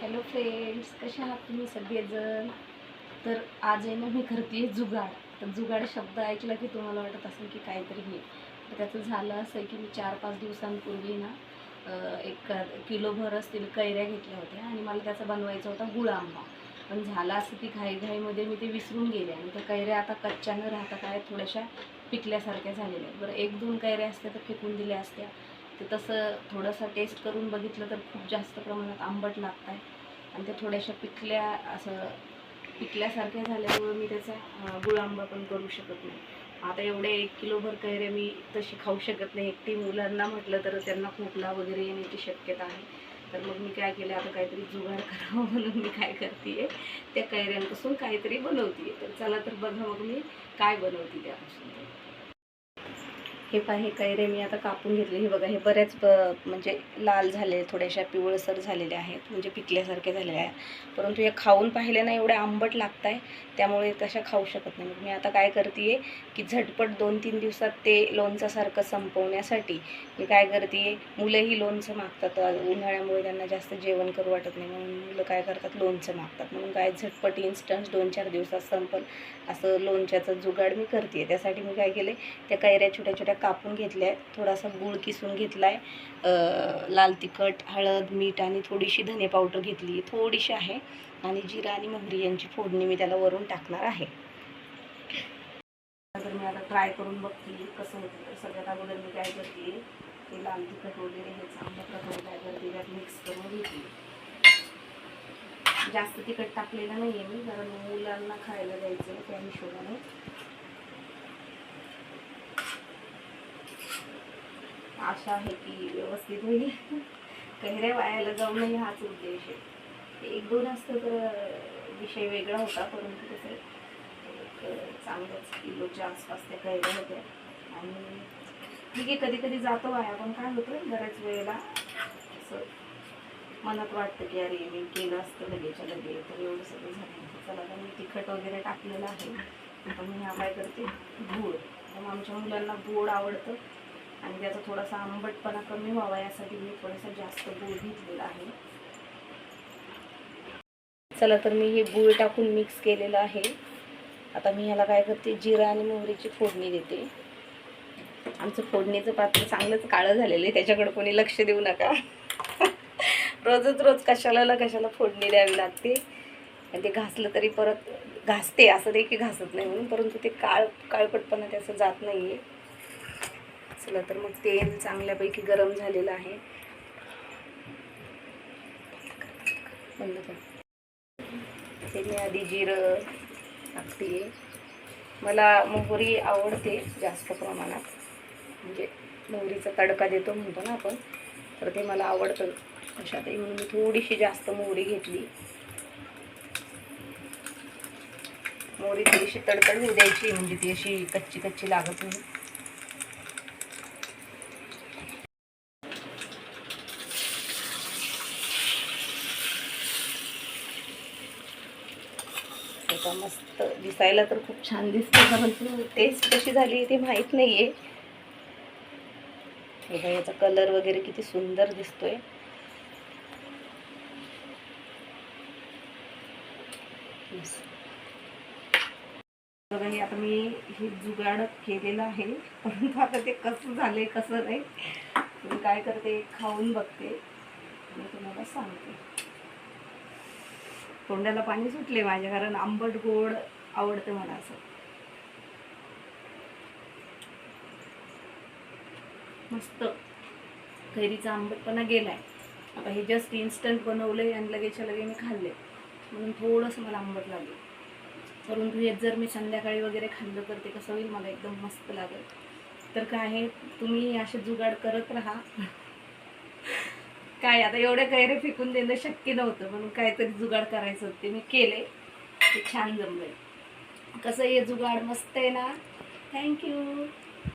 Hello friends कशा आहात तुम्ही सगळेजण? तर आज आहे ना मी करते जुगाड. तर जुगाड शब्द ऐकला की तुम्हाला वाटत असेल की काहीतरी हे. तर त्याचं झालं असं आहे की मी चार पाच दिवसांपूर्वी ना एक किलोभर असतील कैऱ्या घेतल्या होत्या आणि मला त्याचा बनवायचा होता गुळ आंबा. पण झालं असं की घाईघाईमध्ये मी ते विसरून गेले आणि त्या कैऱ्या आता कच्च्या न राहता काय थोड्याशा पिकल्यासारख्या झालेल्या आहेत. बरं एक दोन कैऱ्या असत्या तर फेकून दिल्या असत्या. ते तसं थोडंसं टेस्ट करून बघितलं तर खूप जास्त प्रमाणात आंबट लागत आहे आणि ते थोड्याशा पिकल्या असं पिकल्यासारख्या झाल्यामुळे मी त्याचा गुळ आंबा पण करू शकत नाही. आता एवढे एक किलोभर कैऱ्या मी तशी खाऊ शकत नाही. एकटी मुलांना म्हटलं तर त्यांना खोकला वगैरे येण्याची शक्यता आहे. तर मग मी काय केलं आता काहीतरी जुगाड करावं म्हणून मी काय करते त्या कैऱ्यांपासून काहीतरी बनवते तर चला तर बघा मग मी काय बनवते त्यापासून. ते. हे पहा हे कैरे मी आता कापून घेतले. हे बघा हे बऱ्याच ब- म्हणजे लाल झाले थोड्याशा पिवळसर झालेल्या आहेत म्हणजे पिकल्यासारखे झालेल्या आहेत. परंतु हे खाऊन पाहिले ना एवढे आंबट लागत आहे त्यामुळे तशा खाऊ शकत नाही. मग मी आता काय करते की झटपट दोन तीन दिवसात ते लोणचासारखं संपवण्यासाठी मी काय करते मुलंही लोणचं मागतात. उन्हाळ्यामुळे त्यांना जास्त जेवण करू वाटत नाही. म्हणून मुलं काय करतात लोणचं मागतात. म्हणून काय झटपट इन्स्टंट दोन चार दिवसात संपल. असं लोणच्याचं जुगाड मी करते त्यासाठी मी काय केले त्या कैऱ्या छोट्या छोट्या कापून घेतल्या आहेत थोडासा गूळ किसून घेतला आहे लाल तिखट हळद मीठ आणि थोडीशी धने पावडर घेतली. थोडीशी आहे. आणि जिरा आणि मोहरी यांची फोडणी मी त्याला वरून टाकणार आहे. तर मी आता ट्राय करून बघते कसं होतं. तर सगळ्यात अगोदर मी काय करते ते लाल तिखट वगैरे हे चांगल्या प्रकारे काय करते त्यात मिक्स करून घेते. जास्त तिखट टाकलेलं नाही आहे मी कारण मुलांना खायला द्यायचं त्या हिशोबाने. आशा आहे की व्यवस्थित होईल. कैऱ्या वायाला जाऊ नये हाच उद्देश आहे. एक दोन असतं तर विषय वेगळा होता परंतु कसं एक चांगलंच किलोच्या आसपास त्या कैऱ्या होत्या. आणि ठीक आहे कधी कधी जातो वाया पण काय होतं बऱ्याच वेळेला असं मनात वाटतं की अरे मी केलं असतं लगेच्या लगे तर एवढं सगळं झालं. चला तर मी तिखट वगैरे टाकलेलं आहे. पण मी हा काय करते गूळ. मग आमच्या मुलांना गोड आवडतं. आणि त्याचा थोडासा आंबटपणा कमी व्हावा यासाठी मी थोडासा जास्त गूळ घेतलेला आहे. चला तर मी हे गूळ टाकून मिक्स केलेलं आहे. आता मी ह्याला काय करते जिरा आणि मोहरीची फोडणी देते. आमचं फोडणीचं पात्र चांगलंच काळं झालेलं आहे त्याच्याकडे कोणी लक्ष देऊ नका. रोजच रोज कशाला ना कशाला फोडणी द्यावी लागते. आणि ते घासलं तरी परत घासते असं देखील घासत नाही म्हणून परंतु ते काळ काळपटपणा त्याचं जात नाही आहे चला तर मग तेल चांगल्यापैकी गरम झालेलं आहे. बंद कर. ते मी आधी जिरं टाकते. मला मोहरी आवडते जास्त प्रमाणात. म्हणजे मोहरीचा तडका देतो म्हणतो ना आपण तर ते मला आवडतं. अशातही म्हणून मी थोडीशी जास्त मोहरी घेतली. मोहरी थोडीशी तडतड होऊ द्यायची म्हणजे ती अशी कच्ची कच्ची लागत नाही. आता मस्त दिसायला तर खूप छान दिसते. परंतु टेस्ट कशी झाली ते माहीत नाही आहे बघा याचा कलर वगैरे किती सुंदर दिसतोय. बघा हे आता मी हे जुगाड केलेलं आहे. परंतु आता ते कसं झालंय कसं नाही मी काय करते खाऊन बघते. मी तुम्हाला सांगते. तोंडाला पाणी सुटले माझ्या कारण आंबट गोड आवडतं मला असं. मस्त. कैरीचा आंबटपणा गेलाय. आता हे जस्ट इन्स्टंट बनवलंय आणि लगेचच्या लगे मी खाल्ले म्हणून थोडंसं मला आंबट लागलं. परंतु हे जर मी संध्याकाळी वगैरे खाल्लं तर ते कसं होईल मला एकदम मस्त लागेल. तर काय आहे तुम्ही असे जुगाड करत राहा. काय आता एवढे कैरे फेकून देणं शक्य नव्हतं म्हणून काहीतरी जुगाड करायचं होतं. ते मी केले ते छान जमलंय. कसं हे जुगाड? मस्त आहे ना? थँक्यू